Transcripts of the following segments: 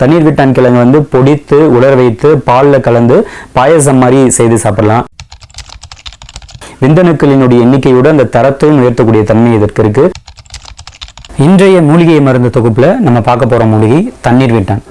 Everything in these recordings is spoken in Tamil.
தண்ணீர் விட்டான் கிழங்கு வந்து பொடித்து உலர் வைத்து பாலில் கலந்து பாயசம் மாதிரி செய்து சாப்பிடலாம். விந்தணுக்களினுடைய எண்ணிக்கையோடு அந்த தரத்தையும் உயர்த்தக்கூடிய தன்மை இதற்கு இருக்கு. இன்றைய மூலிகை மருந்து தொகுப்புல நம்ம பார்க்க போற மூலிகை தண்ணீர் விட்டான்.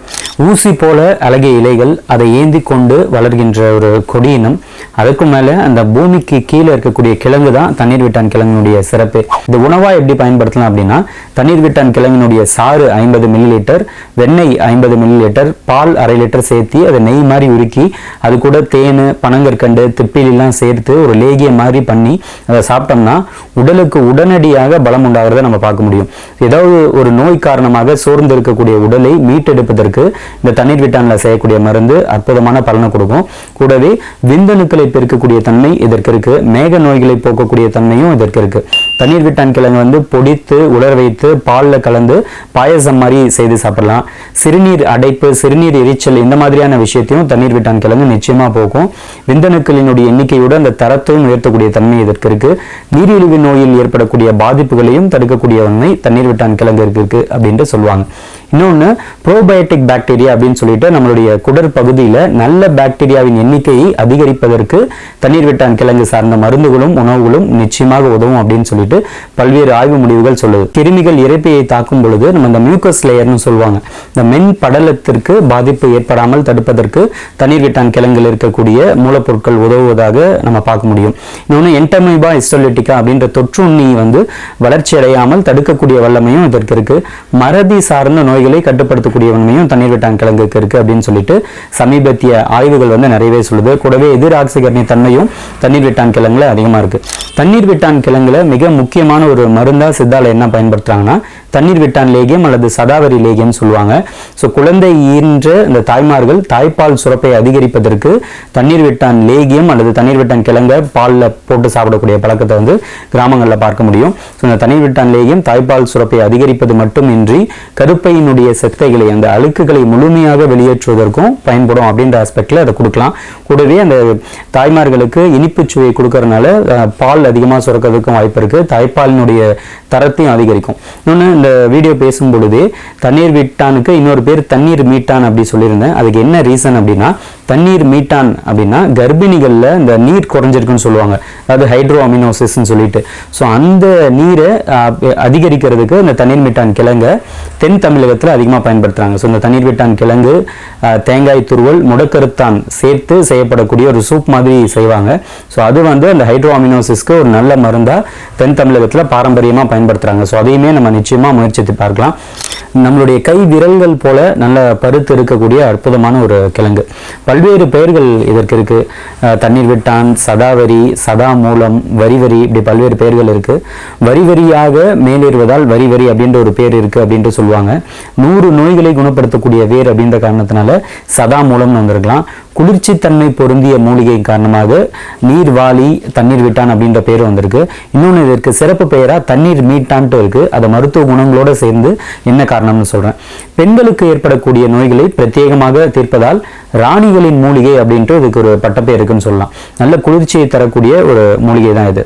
ஊசி போல அழகிய இலைகள் அதை ஏந்தி கொண்டு வளர்கின்ற ஒரு கொடியினம் அதுக்கு மேலே அந்த பூமிக்கு கீழே இருக்கக்கூடிய கிழங்கு தான் தண்ணீர் விட்டான் கிழங்கினுடைய சிறப்பு. இது உணவாக எப்படி பயன்படுத்தலாம் அப்படின்னா தண்ணீர் விட்டான் கிழங்கினுடைய சாறு ஐம்பது மில்லி லிட்டர் வெண்ணெய் ஐம்பது மில்லி லிட்டர் பால் அரை லிட்டர் சேர்த்து அதை நெய் மாதிரி உருக்கி அது கூட தேன் பனங்கற்கண்டு திப்பிலாம் சேர்த்து ஒரு லேகிய மாதிரி பண்ணி அதை சாப்பிட்டோம்னா உடலுக்கு உடனடியாக பலம் உண்டாகிறத நம்ம பார்க்க முடியும். ஏதாவது ஒரு நோய் காரணமாக சோர்ந்து இருக்கக்கூடிய உடலை மீட்டெடுப்பதற்கு இந்த தண்ணீர் விட்டான்ல செய்யக்கூடிய மருந்து அற்புதமான பலனை கொடுக்கும். கூடவே விந்தணுக்களை பெருக்கக்கூடிய தன்மை இதற்கு இருக்கு. மேக நோய்களை போக்கக்கூடிய தன்மையும் இதற்கு இருக்கு. தண்ணீர் விட்டான் கிழங்கு வந்து பொடித்து உலர் வைத்து பாலில் கலந்து பாயசம் மாதிரி செய்து சாப்பிடலாம். சிறுநீர் அடைப்பு சிறுநீர் எரிச்சல் இந்த மாதிரியான விஷயத்தையும் தண்ணீர் விட்டான் கிழங்கு நிச்சயமா போக்கும். விந்தணுக்களினுடைய எண்ணிக்கையோடு அந்த தரத்தையும் உயர்த்தக்கூடிய தன்மை இதற்கு இருக்கு. நீரிழிவு நோயில் ஏற்படக்கூடிய பாதிப்புகளையும் தடுக்கக்கூடிய தன்மை தண்ணீர் விட்டான் கிழங்கு இருக்கு அப்படின்ட்டு சொல்லுவாங்க. இன்னொன்று ப்ரோபயோட்டிக் பாக்டீரியா அப்படின்னு சொல்லிட்டு நம்மளுடைய குடற் பகுதியில் நல்ல பாக்டீரியாவின் எண்ணிக்கையை அதிகரிப்பதற்கு தண்ணீர் விட்டான் கிழங்கு சார்ந்த மருந்துகளும் உணவுகளும் நிச்சயமாக உதவும் அப்படின்னு சொல்லிட்டு பல்வேறு ஆய்வு முடிவுகள் சொல்லுது. கிருமிகள் இறைப்பையை தாக்கும் பொழுது நம்ம இந்த மியூக்கஸ் லேயர்னு சொல்லுவாங்க இந்த மென் படலத்திற்கு பாதிப்பு ஏற்படாமல் தடுப்பதற்கு தண்ணீர் விட்டான் கிழங்கில் இருக்கக்கூடிய மூலப்பொருட்கள் உதவுவதாக நம்ம பார்க்க முடியும். இன்னொன்று என்டமைபா இஸ்டோலிட்டிகா அப்படின்ற தொற்றுண்ணி வந்து வளர்ச்சி அடையாமல் தடுக்கக்கூடிய வல்லமையும் இதற்கு இருக்கு. மறதி சார்ந்த நோய் நோய்களை கட்டுப்படுத்தக்கூடிய வன்மையும் தண்ணீர் விட்டான் கிழங்குக்கு இருக்குது அப்படின்னு சொல்லிட்டு சமீபத்திய ஆய்வுகள் வந்து நிறையவே சொல்லுது. கூடவே எதிர் ஆக்சிகரணி தன்மையும் தண்ணீர் விட்டான் கிழங்குல அதிகமா இருக்கு. தண்ணீர் விட்டான் கிழங்குல மிக முக்கியமான ஒரு மருந்தா சித்தால என்ன பயன்படுத்துறாங்கன்னா தண்ணீர் விட்டான் லேகியம் அல்லது சதாவரி லேகியம் சொல்லுவாங்க. ஸோ குழந்தை ஈன்ற இந்த தாய்மார்கள் தாய்ப்பால் சுரப்பை அதிகரிப்பதற்கு தண்ணீர் விட்டான் லேகியம் அல்லது தண்ணீர் விட்டான் கிழங்க பாலில் போட்டு சாப்பிடக்கூடிய பழக்கத்தை வந்து கிராமங்களில் பார்க்க முடியும். ஸோ இந்த தண்ணீர் விட்டான் லேகியம் தாய்ப்பால் சுரப்பை அதிகரிப்பது மட்டுமின்றி கருப்பையின் கருப்பையினுடைய செத்தைகளை அந்த அழுக்குகளை முழுமையாக வெளியேற்றுவதற்கும் பயன்படும் அப்படின்ற ஆஸ்பெக்டில் அதை கொடுக்கலாம். கூடவே அந்த தாய்மார்களுக்கு இனிப்பு சுவை கொடுக்கறதுனால பால் அதிகமாக சுரக்கிறதுக்கும் வாய்ப்பு இருக்குது தாய்ப்பாலினுடைய தரத்தையும் அதிகரிக்கும். இன்னொன்று இந்த வீடியோ பேசும் பொழுது தண்ணீர் விட்டானுக்கு இன்னொரு பேர் தண்ணீர் மீட்டான் அப்படி சொல்லியிருந்தேன். அதுக்கு என்ன ரீசன் அப்படின்னா தண்ணீர் மீட்டான் அப்படின்னா கர்ப்பிணிகளில் இந்த நீர் குறைஞ்சிருக்குன்னு சொல்லுவாங்க. அதாவது ஹைட்ரோ அமினோசிஸ்ன்னு சொல்லிட்டு. ஸோ அந்த நீரை அதிகரிக்கிறதுக்கு இந்த தண்ணீர் மீட்டான் கிழங்கை தென் தமிழகத்தில் அதிகமாக பயன்படுத்துகிறாங்க ஸோ இந்த தண்ணீர் மீட்டான் கிழங்கு தேங்காய் துருவல் முடக்கருத்தான் சேர்த்து செய்யப்படக்கூடிய ஒரு சூப் மாதிரி செய்வாங்க. ஸோ அது வந்து அந்த ஹைட்ரோ அமினோசிஸ்க்கு ஒரு நல்ல மருந்தாக தென் தமிழகத்தில் பாரம்பரியமாக பயன்படுத்துகிறாங்க ஸோ அதையுமே நம்ம நிச்சயமாக முயற்சித்து பார்க்கலாம். நம்மளுடைய கை விரல்கள் போல நல்ல பருத்து இருக்கக்கூடிய அற்புதமான ஒரு கிழங்கு. பல்வேறு பெயர்கள் இதற்கு இருக்கு. அஹ் தண்ணீர் விட்டான் சதாவரி சதா மூலம் வரி வரி இப்படி பல்வேறு பெயர்கள் இருக்கு. வரி வரியாக மேலேறுவதால் வரி வரி அப்படின்ற ஒரு பேர் இருக்கு அப்படின்ட்டு சொல்லுவாங்க. நூறு நோய்களை குணப்படுத்தக்கூடிய வேர் அப்படின்ற காரணத்தினால சதா மூலம்னு வந்திருக்கலாம். குளிர்ச்சித்தன்மை பொருந்திய மூலிகை காரணமாக நீர் வாளி தண்ணீர் விட்டான் அப்படின்ற பேர் வந்திருக்கு. இன்னொன்று இதற்கு சிறப்பு பெயராக தண்ணீர் மீட்டான்ட்டு இருக்கு. அதை மருத்துவ குணங்களோட சேர்ந்து என்ன காரணம்னு சொல்றேன். பெண்களுக்கு ஏற்படக்கூடிய நோய்களை பிரத்யேகமாக தீர்ப்பதால் ராணிகளின் மூலிகை அப்படின்ட்டு இதுக்கு ஒரு பட்டப்பேர் இருக்குன்னு சொல்லலாம். நல்ல குளிர்ச்சியை தரக்கூடிய ஒரு மூலிகை தான் இது.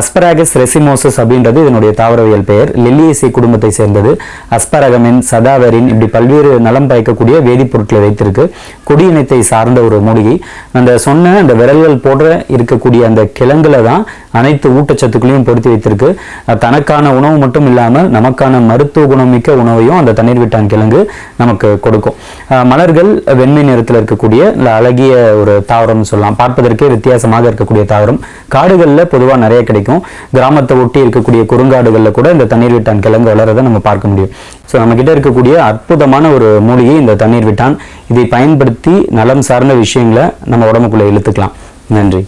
அஸ்பராகஸ் ரெசிமோசஸ் அப்படின்றது இதனுடைய தாவரவியல் பெயர். லெல்லியசி குடும்பத்தை சேர்ந்தது. அஸ்பரகமின் சதாவரின் இப்படி பல்வேறு நலம் பயக்கக்கூடிய வேதிப்பொருட்களை வைத்திருக்கு. கொடியினத்தை சார்ந்த ஒரு மூலிகை. அந்த சொன்ன அந்த விரல்கள் போன்ற இருக்கக்கூடிய அந்த கிழங்குல தான் அனைத்து ஊட்டச்சத்துக்களையும் பொருத்தி வைத்திருக்கு. தனக்கான உணவு மட்டும் இல்லாமல் நமக்கான மருத்துவ குணமிக்க உணவையும் அந்த தண்ணீர் விட்டான் கிழங்கு நமக்கு கொடுக்கும். மலர்கள் வெண்மை நிறத்தில் இருக்கக்கூடிய அழகிய ஒரு தாவரம்னு சொல்லலாம். பார்ப்பதற்கே வித்தியாசமாக இருக்கக்கூடிய தாவரம். காடுகளில் பொதுவாக நிறைய கிடைக்கும். கிராமத்தை ஒட்டி இருக்கக்கூடிய குறுங்காடுகளில் கூட இந்த தண்ணீர் விட்டான் கிழங்கு வளரதை நம்ம பார்க்க முடியும். ஸோ நம்ம கிட்ட இருக்கக்கூடிய அற்புதமான ஒரு மூலிகை இந்த தண்ணீர் விட்டான். இதை பயன்படுத்தி நலம் சார்ந்த விஷயங்களை நம்ம உடம்புக்குள்ளே இழுத்துக்கலாம். நன்றி.